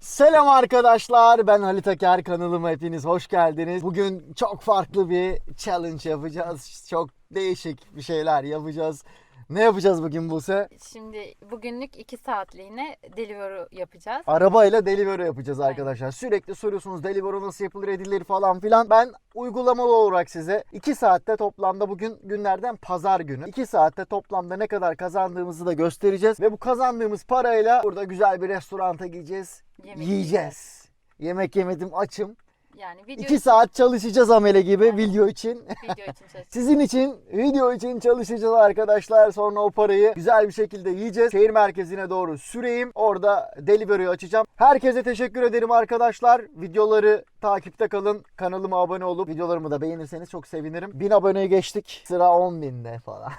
Selam arkadaşlar. Ben Halit Aker. Kanalıma hepiniz hoş geldiniz. Bugün çok farklı bir challenge yapacağız. Çok değişik bir şeyler yapacağız. Ne yapacağız bugün Buse? Şimdi bugünlük 2 saatliğine Deliveroo yapacağız. Arabayla Deliveroo yapacağız arkadaşlar. Sürekli soruyorsunuz Deliveroo nasıl yapılır edilir falan filan. Ben uygulamalı olarak size 2 saatte toplamda bugün günlerden pazar günü. 2 saatte toplamda ne kadar kazandığımızı da göstereceğiz. Ve bu kazandığımız parayla burada güzel bir restoranta gideceğiz. Yemek yiyeceğiz. Yemek yemedim açım. Yani video 2 saat çalışacağız amele gibi Aynen. video için. video için çalışacağız. Sizin için, video için çalışacağız arkadaşlar. Sonra o parayı güzel bir şekilde yiyeceğiz. Şehir merkezine doğru süreyim. Orada Deliveroo'yu açacağım. Herkese teşekkür ederim arkadaşlar. Videoları takipte kalın. Kanalıma abone olup videolarımı da beğenirseniz çok sevinirim. 1000 aboneye geçtik. Sıra 10 binde falan.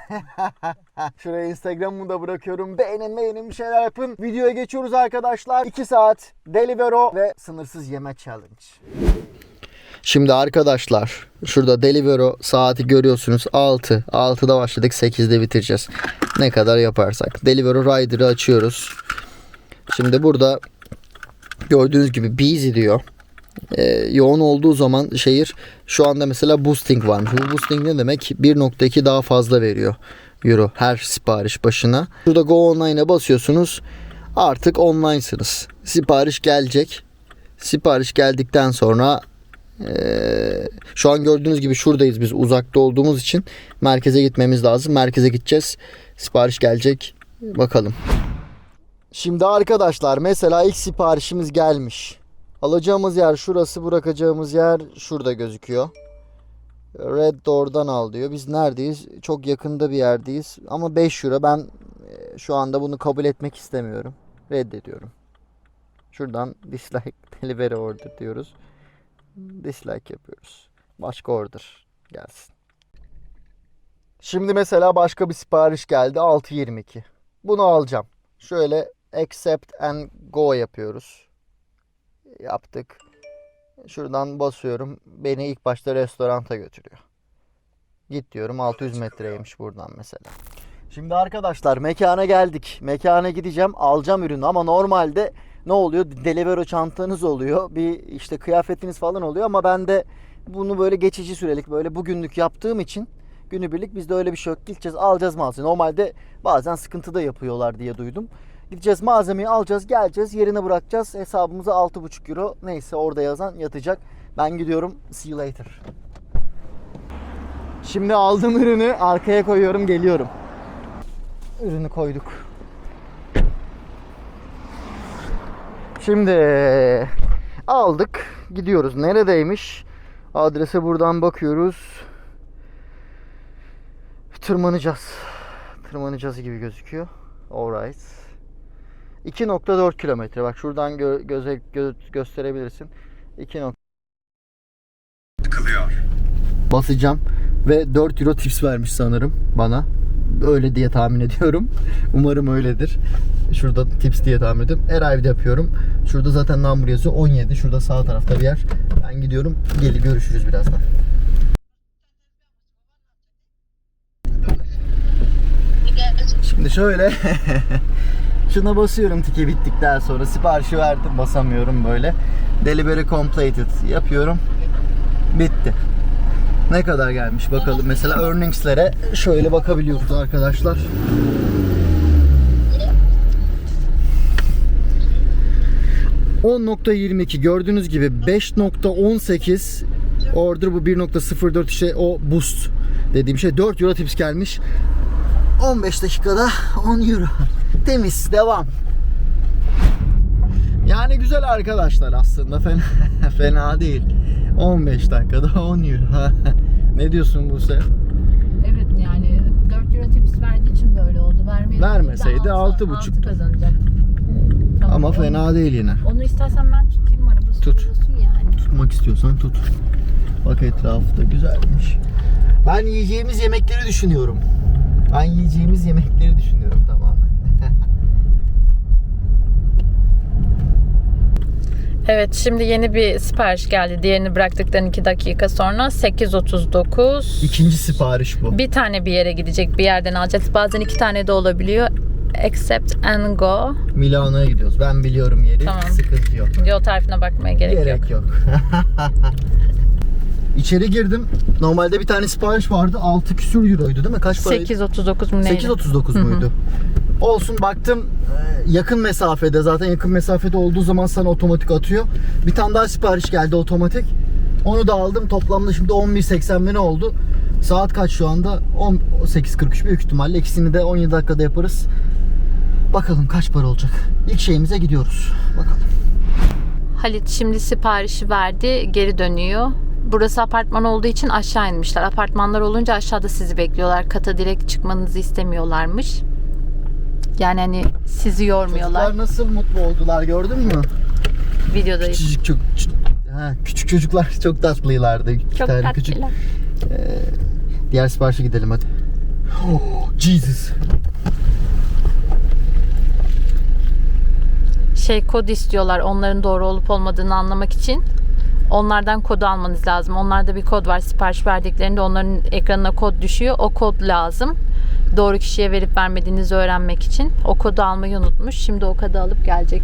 Şuraya Instagram'ımı da bırakıyorum. Beğenin beğenin bir şeyler yapın. Videoya geçiyoruz arkadaşlar. 2 saat Deliveroo ve sınırsız yeme challenge. Şimdi arkadaşlar şurada Deliveroo saati görüyorsunuz 6. 6'da başladık 8'de bitireceğiz. Ne kadar yaparsak. Deliveroo Rider'ı açıyoruz. Şimdi burada gördüğünüz gibi busy diyor. Ee, yoğun olduğu zaman şehir şu anda mesela boosting varmış. Bu boosting ne demek? 1.2 daha fazla veriyor euro her sipariş başına. Burada go online'a basıyorsunuz. Artık online'sınız. Sipariş gelecek. Sipariş geldikten sonra şu an gördüğünüz gibi şuradayız biz uzakta olduğumuz için merkeze gitmemiz lazım. Merkeze gideceğiz. Sipariş gelecek. Bakalım. Şimdi arkadaşlar mesela ilk siparişimiz gelmiş. Alacağımız yer şurası, bırakacağımız yer şurada gözüküyor. Red Door'dan al diyor. Biz neredeyiz? Çok yakında bir yerdeyiz. Ama 5 euro. Ben e, şu anda bunu kabul etmek istemiyorum. Reddediyorum. Şuradan dislike delivery order diyoruz dislike yapıyoruz. Başka order gelsin. Şimdi mesela başka bir sipariş geldi 6.22. Bunu alacağım. Şöyle accept and go yapıyoruz. Yaptık. Şuradan basıyorum. Beni ilk başta restoranta götürüyor. Git diyorum 600 metreymiş buradan mesela. Şimdi arkadaşlar mekana geldik. Mekana gideceğim alacağım ürünü ama normalde ne oluyor? Deliveroo çantanız oluyor. Bir işte kıyafetiniz falan oluyor ama ben de bunu böyle geçici sürelik böyle bugünlük yaptığım için günübirlik bizde öyle bir şey yok. Gideceğiz alacağız malzemeyi. Normalde bazen sıkıntı da yapıyorlar diye duydum. Gideceğiz malzemeyi alacağız geleceğiz yerine bırakacağız. Hesabımıza 6,5 euro neyse orada yazan yatacak. Ben gidiyorum. See you later. Şimdi aldığım ürünü arkaya koyuyorum geliyorum. Ürünü koyduk. Şimdi aldık. Gidiyoruz. Neredeymiş? Adrese buradan bakıyoruz. Tırmanacağız. Tırmanacağız gibi gözüküyor. Alright. 2.4 kilometre. Bak şuradan gö- göze gö- gösterebilirsin. 2. Tıkılıyor. Basacağım ve 4 euro tips vermiş sanırım bana. Öyle diye tahmin ediyorum. Umarım öyledir. Şurada tips diye tahmin ediyorum. Arrived yapıyorum. Şurada zaten number yazıyor. 17. Şurada sağ tarafta bir yer. Ben gidiyorum. Gel görüşürüz birazdan. Şimdi şöyle Şuna basıyorum tike bittikten sonra siparişi verdim basamıyorum böyle. Delivery completed yapıyorum. Bitti. Ne kadar gelmiş bakalım. Mesela earnings'lere şöyle bakabiliyoruz arkadaşlar. ...10.22 gördüğünüz gibi 5.18 order bu 1.04 işte o boost dediğim şey. 4 euro tips gelmiş. 15 dakikada 10 euro. Temiz devam. Yani güzel arkadaşlar aslında. Fena, fena değil 15 dakikada 10 euro ne diyorsun Buse? Evet yani 4 euro tips verdiği için böyle oldu. Vermiyor. Vermeseydi Ben altı- 6,5'tu. altı kazanacaktım. Tamam, Ama onu- fena değil yine. Onu istersen ben tutayım arabası. Tut. Yani. Tutmak istiyorsan tut. Bak etrafı da güzelmiş. Ben yiyeceğimiz yemekleri düşünüyorum. Ben yiyeceğimiz yemekleri düşünüyorum tamamen. Evet şimdi yeni bir sipariş geldi. Diğerini bıraktıktan 2 dakika sonra 8.39. İkinci sipariş bu. Bir tane bir yere gidecek bir yerden alacağız. Bazen iki tane de olabiliyor. accept and go. Milano'ya gidiyoruz. Ben biliyorum yeri. Tamam. Sıkıntı yok. Yol tarifine bakmaya gerek, yok. Gerek yok. İçeri girdim. Normalde bir tane sipariş vardı. 6 küsür euroydu değil mi? Kaç paraydı? 8.39 mu neydi? 8.39 muydu? Olsun baktım e, yakın mesafede zaten yakın mesafede olduğu zaman sana otomatik atıyor. Bir tane daha sipariş geldi otomatik. Onu da aldım. Toplamda şimdi 11.80 mi ne oldu? Saat kaç şu anda? 10 8.43 büyük ihtimalle. İkisini de 17 dakikada yaparız. Bakalım kaç para olacak. İlk şeyimize gidiyoruz. Bakalım. Halit şimdi siparişi verdi, geri dönüyor. Burası apartman olduğu için aşağı inmişler. Apartmanlar olunca aşağıda sizi bekliyorlar. Kata direkt çıkmanızı istemiyorlarmış. Yani hani sizi yormuyorlar. Çocuklar nasıl mutlu oldular gördün mü? Videodayız. Küçücük çok ha, küçük çocuklar çok tatlıylardı. İki Çok tane tatlılar. küçük. Diğer siparişe gidelim hadi. Oh, Jesus. Şey kod istiyorlar onların doğru olup olmadığını anlamak için. Onlardan kodu almanız lazım. Onlarda bir kod var. Sipariş verdiklerinde onların ekranına kod düşüyor. O kod lazım. Doğru kişiye verip vermediğinizi öğrenmek için. O kodu almayı unutmuş. Şimdi o kodu alıp gelecek.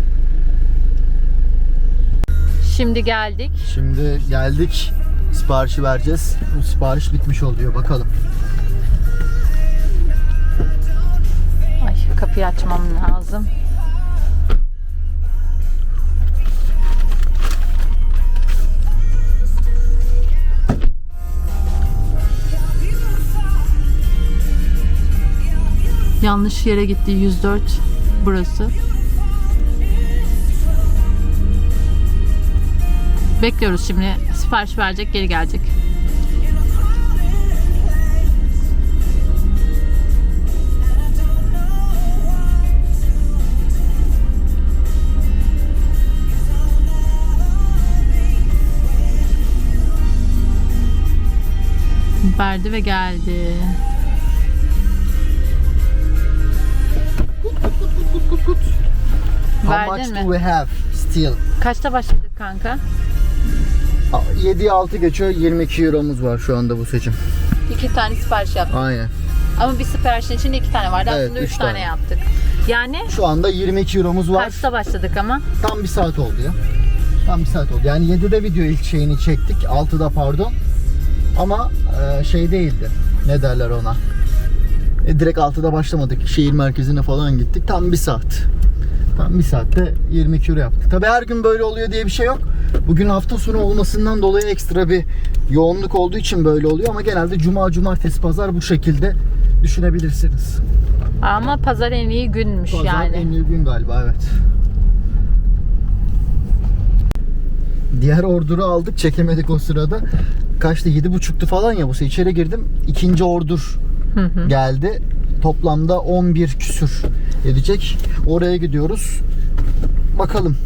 Şimdi geldik. Şimdi geldik. Siparişi vereceğiz. Bu sipariş bitmiş oluyor bakalım. Ay kapıyı açmam lazım. Yanlış yere gitti 104 burası. Bekliyoruz şimdi. Sipariş verecek, geri gelecek. Verdi ve geldi. How Verdin much mi? do we have still? Kaçta başladık kanka? 7'ye 6 geçiyor. 22 euromuz var şu anda bu seçim. İki tane sipariş yaptık. Aynen. Ama bir siparişin içinde iki tane vardı. Evet, Aslında üç, üç tane. tane. yaptık. Yani Şu anda 22 euromuz var. kaçta başladık ama? Tam bir saat oldu ya. Tam bir saat oldu. Yani 7'de video ilk şeyini çektik. 6'da pardon. Ama e, şey değildi. Ne derler ona? E, direkt 6'da başlamadık. Şehir merkezine falan gittik. Tam bir saat. Tam bir saatte 22 euro yaptık. Tabi her gün böyle oluyor diye bir şey yok. Bugün hafta sonu olmasından dolayı ekstra bir yoğunluk olduğu için böyle oluyor. Ama genelde cuma, cumartesi, pazar bu şekilde düşünebilirsiniz. Ama pazar en iyi günmüş Pazar yani. en iyi gün galiba evet. Diğer orduru aldık çekemedik o sırada. Kaçtı yedi buçuktu falan ya bu içeri girdim. İkinci ordur Hı hı. geldi. Toplamda 11 küsür edecek. Oraya gidiyoruz. Bakalım.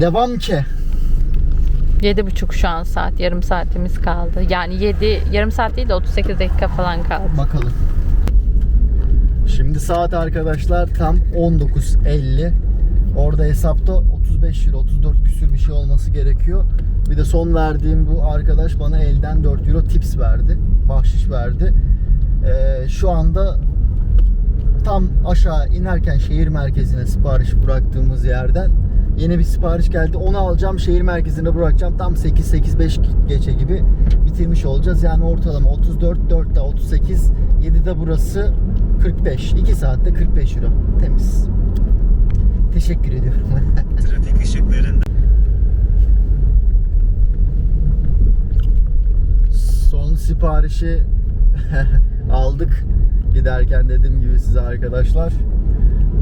Devam ki. Yedi buçuk şu an saat. Yarım saatimiz kaldı. Yani yedi, yarım saat değil de 38 dakika falan kaldı. Bakalım. Şimdi saat arkadaşlar tam 19.50. Orada hesapta 35 euro, 34 küsür bir şey olması gerekiyor. Bir de son verdiğim bu arkadaş bana elden 4 euro tips verdi. Bahşiş verdi. Ee, şu anda tam aşağı inerken şehir merkezine sipariş bıraktığımız yerden yeni bir sipariş geldi. Onu alacağım şehir merkezine bırakacağım. Tam 8-8-5 geçe gibi bitirmiş olacağız. Yani ortalama 34, 4'te 38, 7'de burası 45. 2 saatte 45 euro. Temiz. Teşekkür ediyorum. Trafik ışıklarında Son siparişi aldık. Giderken dediğim gibi size arkadaşlar.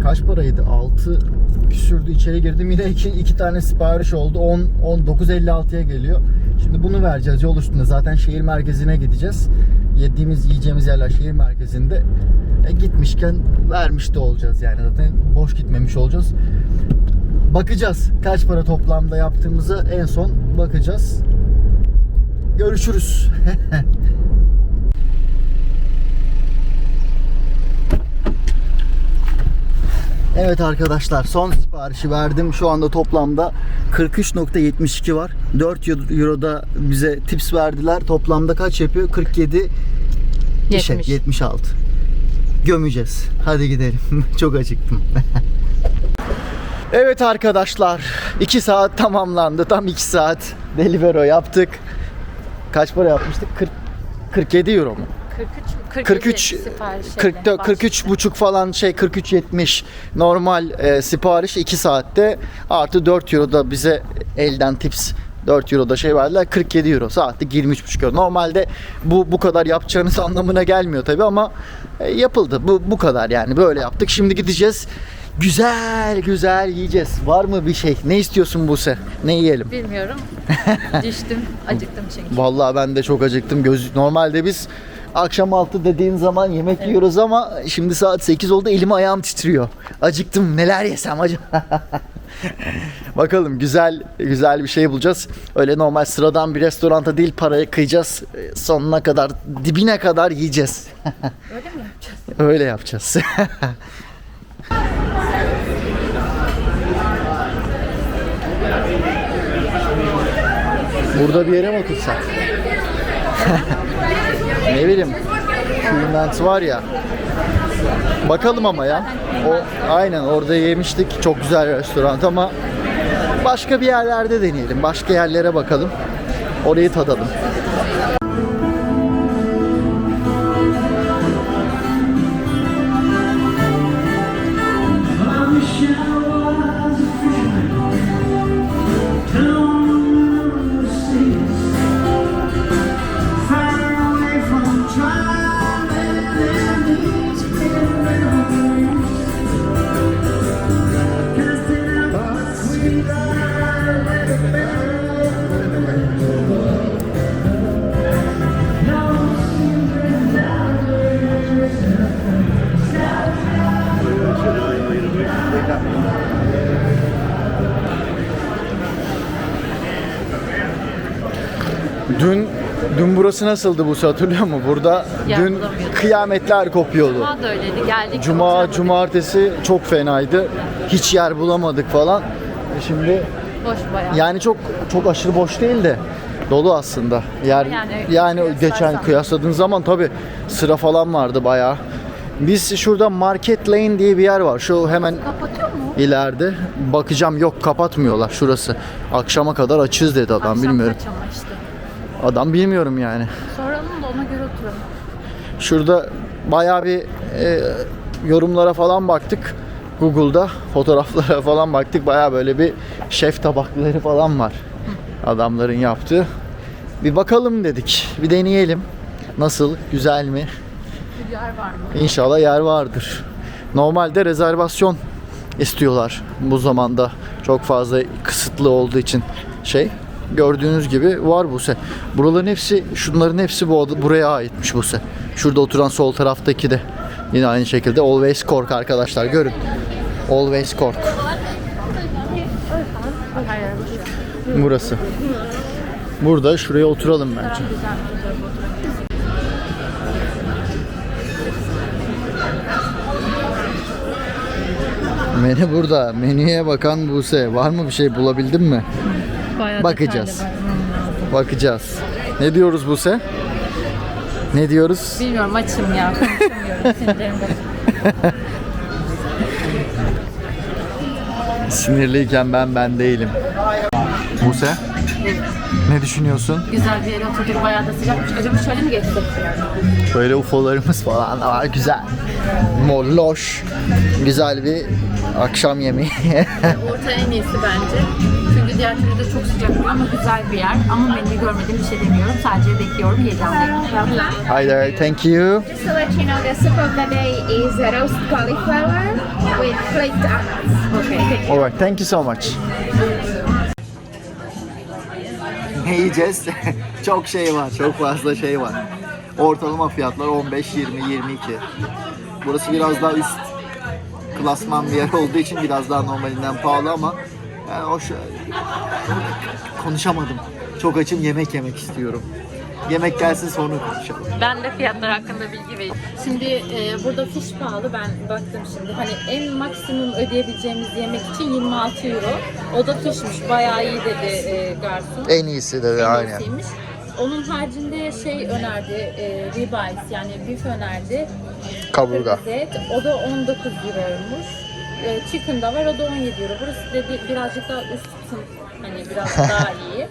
Kaç paraydı? 6 küsürdü. İçeri girdim yine iki, iki tane sipariş oldu. 10 19.56'ya geliyor. Şimdi bunu vereceğiz yol üstünde. Zaten şehir merkezine gideceğiz. Yediğimiz, yiyeceğimiz yerler şehir merkezinde. E, gitmişken vermiş de olacağız yani zaten boş gitmemiş olacağız. Bakacağız kaç para toplamda yaptığımızı en son bakacağız. Görüşürüz. Evet arkadaşlar son siparişi verdim. Şu anda toplamda 43.72 var. 4 Euro'da bize tips verdiler. Toplamda kaç yapıyor? 47 şey, 70. 76. gömeceğiz. Hadi gidelim. Çok acıktım. evet arkadaşlar 2 saat tamamlandı. Tam 2 saat Delivero yaptık. Kaç para yapmıştık? 40 47 euro mu? 43 43 sipariş 44 43 buçuk falan şey 43 70 normal e, sipariş 2 saatte artı 4 euro da bize elden tips 4 euro da şey verdiler 47 euro saatlik 23,5 euro. Normalde bu bu kadar yapacağınız anlamına gelmiyor tabi ama e, yapıldı. Bu bu kadar yani böyle yaptık. Şimdi gideceğiz. Güzel güzel yiyeceğiz. Var mı bir şey? Ne istiyorsun Buse? Ne yiyelim? Bilmiyorum. Düştüm. Acıktım çünkü. Vallahi ben de çok acıktım. Göz normalde biz akşam altı dediğin zaman yemek yiyoruz ama şimdi saat 8 oldu elim ayağım titriyor. Acıktım. Neler yesem acaba? Bakalım güzel güzel bir şey bulacağız. Öyle normal sıradan bir restoranta değil parayı kıyacağız. Ee, Sonuna kadar dibine kadar yiyeceğiz. Öyle mi yapacağız? Öyle yapacağız. Burada bir yere mi otursak? Ne bileyim. Küllent var ya. Bakalım ama ya. O aynen orada yemiştik. Çok güzel restoran ama başka bir yerlerde deneyelim. Başka yerlere bakalım. Orayı tadalım. Dün dün burası nasıldı bu hatırlıyor musun? Burada Yer dün kıyametler kopuyordu. Cuma da öyleydi. Geldik. Cuma, oturamadık. cumartesi çok fenaydı. Hiç yer bulamadık falan. E Şimdi Boş bayağı. yani çok çok aşırı boş değil de dolu aslında. Yer Yani yani, geçen kıyaslarsan. kıyasladığın zaman tabi sıra falan vardı bayağı. Biz şurada Market Lane diye bir yer var. Şu hemen Kapatıyor mu? ileride. Bakacağım yok kapatmıyorlar şurası. Akşama kadar açız dedi adam Akşam bilmiyorum. kaç ama işte. Adam bilmiyorum yani. Soralım da ona göre oturalım. Şurada bayağı bir e, yorumlara falan baktık. Google'da fotoğraflara falan baktık. Bayağı böyle bir şef tabakları falan var. Adamların yaptığı. Bir bakalım dedik. Bir deneyelim. Nasıl? Güzel mi? Bir yer var mı? İnşallah yer vardır. Normalde rezervasyon istiyorlar bu zamanda. Çok fazla kısıtlı olduğu için şey. Gördüğünüz gibi var Buse. Buraların hepsi, şunların hepsi bu buraya aitmiş Buse. Şurada oturan sol taraftaki de yine aynı şekilde Always Cork arkadaşlar görün. Always Cork. Burası. Burada şuraya oturalım bence. Menü burada. Menüye bakan Buse. Var mı bir şey bulabildin mi? Bayağı Bakacağız. Bakacağız. Ne diyoruz Buse? Ne diyoruz? Bilmiyorum açım ya. Konuşamıyorum. Sinirliyken ben ben değilim. Buse? Ne düşünüyorsun? Güzel bir yere oturduk. Bayağı da sıcakmış. Acaba şöyle mi geçsek? Böyle UFO'larımız falan da var. Güzel. Mor, loş. Güzel bir akşam yemeği. Orta en iyisi bence. Diğer türlü de çok sıcak oluyor ama güzel bir yer. Ama menüyü görmedim bir şey demiyorum. Sadece bekliyorum. Heyecanlıyım. Hi there, thank you. Just to let you know, the soup of the day is roast cauliflower with flaked almonds. Okay. Alright, thank you so much. Ne yiyeceğiz? çok şey var, çok fazla şey var. Ortalama fiyatlar 15, 20, 22. Burası biraz daha üst klasman bir yer olduğu için biraz daha normalinden pahalı ama yani o şu... konuşamadım. Çok açım yemek yemek istiyorum. Yemek gelsin sonra konuşalım. Ben de fiyatlar hakkında bilgi vereyim. Şimdi e, burada fiş pahalı ben baktım şimdi. Hani en maksimum ödeyebileceğimiz yemek için 26 euro. O da fişmiş. Bayağı iyi dedi e, garson. En iyisi de En aynen. iyisiymiş. Onun haricinde şey önerdi, e, ribeyes yani beef önerdi. Kaburga. kırmızı et. O da 19 euroymuş. Ee, chicken da var o da 17 euro. Burası dedi birazcık daha üst sınıf. Hani biraz daha iyi.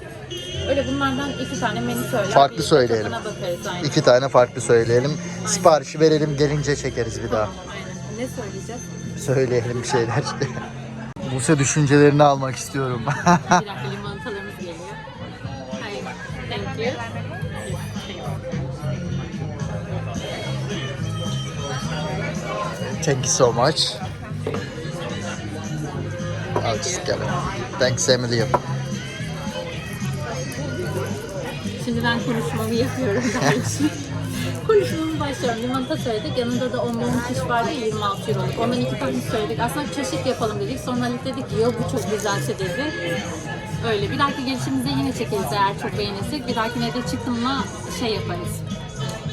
Öyle bunlardan iki tane menü söyler. Farklı de söyleyelim. tadına bakarız aynen. İki tane farklı söyleyelim. Siparişi verelim gelince çekeriz bir daha. Tamam, aynen. Ne söyleyeceğiz? Söyleyelim bir şeyler. Buse düşüncelerini almak istiyorum. Bir dakika limonatalarımız geliyor. Hayır. Thank you. Thank you so much. I'll just get it. Thanks Emily. Şimdi ben konuşmamı yapıyorum daha için. Konuşmamı başlıyorum. Limonata söyledik. Yanında da onların fiş vardı ya 26 euroluk. Ondan iki tane söyledik. Aslında çeşit yapalım dedik. Sonra Halit dedi ki yok bu çok güzelse dedi. Öyle. Bir dahaki gelişimizde yine çekeriz eğer çok beğenirsek. Bir dahakine de çıkınla şey yaparız.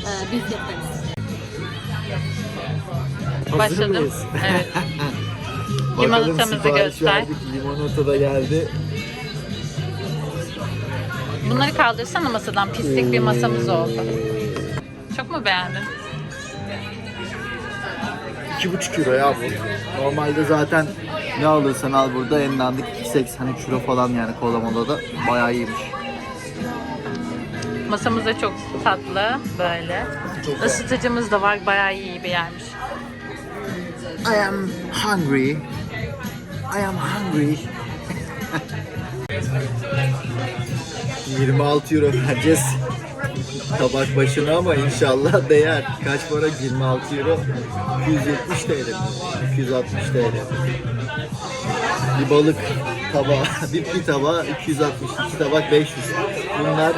Ee, beef yaparız. Başladım. Evet. Limonatamızı göster. Limonata da geldi. Bunları kaldırsana masadan. Pislik bir masamız oldu. Çok mu beğendin? 2,5 euro ya bu. Normalde zaten ne alırsan al burada en dandik 83 euro falan yani kola mola da bayağı iyiymiş. Masamız da çok tatlı böyle. Çok Isıtıcımız da var. Bayağı iyi bir yermiş. I am hungry. I am hungry. 26 euro vereceğiz tabak başına ama inşallah değer. Kaç para? 26 euro. 270 TL. mi? 260 TL. Bir balık tabağı, bir, bir tabağı 260, iki tabak 500. Bunlar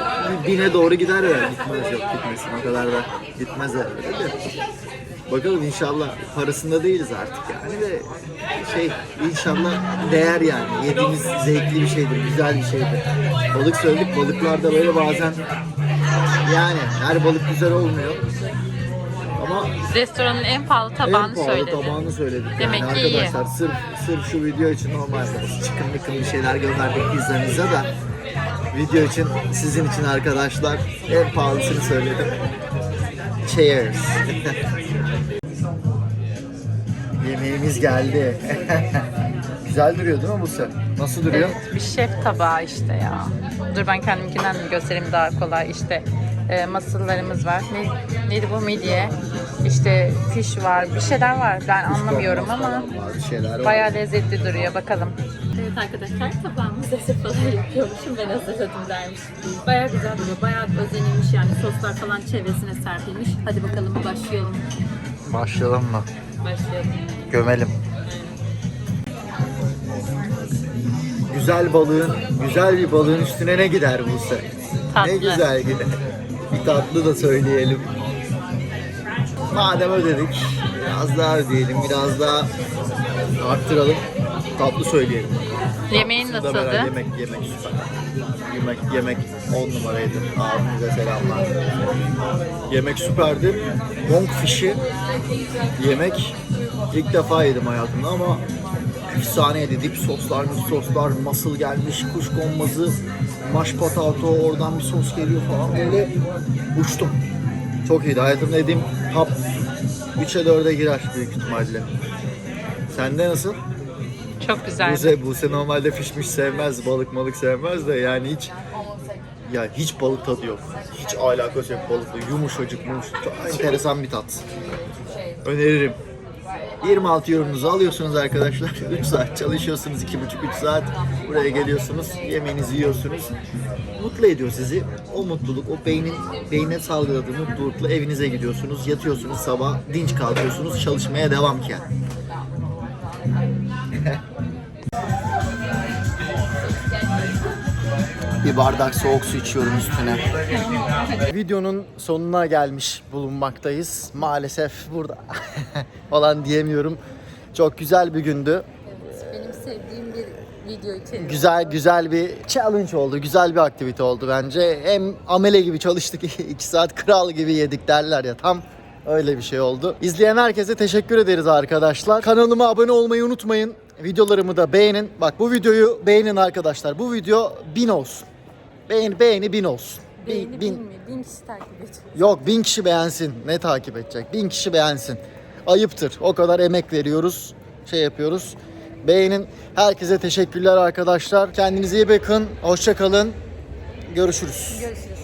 bine doğru gider yani. Gitmez yok gitmesin o kadar da gitmez herhalde de. Bakalım inşallah parasında değiliz artık yani de şey inşallah değer yani. Yediğimiz zevkli bir şeydir, güzel bir şeydir. Balık söyledik, balıklarda böyle bazen yani her balık güzel olmuyor. Ama Restoranın en pahalı tabağını en pahalı söyledi. tabağını söyledik. Demek yani ki iyi. arkadaşlar sırf sırf şu video için normalde çıkın mıkın bir şeyler gönderdik pizzanıza da video için sizin için arkadaşlar en pahalısını söyledim. Cheers. Yemeğimiz geldi. Güzel duruyor değil mi bu set? Nasıl duruyor? Evet, bir şef tabağı işte ya. Dur ben kendimkinden de göstereyim daha kolay. İşte e, masıllarımız var. Ne, neydi bu midye? İşte fiş var. Bir şeyler var. Ben anlamıyorum ama Var, bir şeyler var. bayağı lezzetli duruyor. Bakalım. Evet arkadaşlar tabağımızda sefalar yapıyormuşum. Ben hazırladım dermiş. Bayağı güzel duruyor. Bayağı özenilmiş yani. Soslar falan çevresine serpilmiş. Hadi bakalım başlayalım. Başlayalım mı? Başlayalım. Gömelim. Güzel balığın, güzel bir balığın üstüne ne gider bu set? Tatlı. Ne güzel gider. Bir tatlı da söyleyelim. Madem ödedik, biraz daha ödeyelim, biraz daha arttıralım. Tatlı söyleyelim. Yemeğin nasıldı? Yemek, yemek süper. Yemek, yemek 10 numaraydı. Abimize selamlar. Yemek süperdi. Monk fişi yemek ilk defa yedim hayatımda ama efsaneydi. Dip soslar, mix soslar, masıl gelmiş, kuş konmazı, maş patato, oradan bir sos geliyor falan böyle uçtum. Çok iyiydi. Hayatımda yediğim hap 3'e 4'e girer büyük ihtimalle. Sende nasıl? Çok güzel. Buse, Buse normalde pişmiş sevmez, balık malık sevmez de yani hiç ya hiç balık tadı yok. Hiç alakası yok balıkla. Yumuşacık yumuşacık. Çok enteresan bir tat. Öneririm. 26 yorumunuzu alıyorsunuz arkadaşlar. 3 saat çalışıyorsunuz. 2,5-3 saat. Buraya geliyorsunuz. Yemeğinizi yiyorsunuz. Mutlu ediyor sizi. O mutluluk, o beynin beyne salgıladığı mutlulukla evinize gidiyorsunuz. Yatıyorsunuz sabah. Dinç kalkıyorsunuz. Çalışmaya devam ki. Bir bardak soğuk su içiyorum üstüne. Videonun sonuna gelmiş bulunmaktayız. Maalesef burada falan diyemiyorum. Çok güzel bir gündü. Benim sevdiğim bir video içeriği. Güzel güzel bir challenge oldu. Güzel bir aktivite oldu bence. Hem amele gibi çalıştık 2 saat kral gibi yedik derler ya tam öyle bir şey oldu. İzleyen herkese teşekkür ederiz arkadaşlar. Kanalıma abone olmayı unutmayın. Videolarımı da beğenin. Bak bu videoyu beğenin arkadaşlar. Bu video bin olsun. Beğeni, beğeni bin olsun. Beğeni bin, bin, bin mi? Bin kişi takip edecek. Yok bin kişi beğensin. Ne takip edecek? Bin kişi beğensin. Ayıptır. O kadar emek veriyoruz. Şey yapıyoruz. Beğenin. Herkese teşekkürler arkadaşlar. Kendinize iyi bakın. Hoşça kalın. Görüşürüz. Görüşürüz.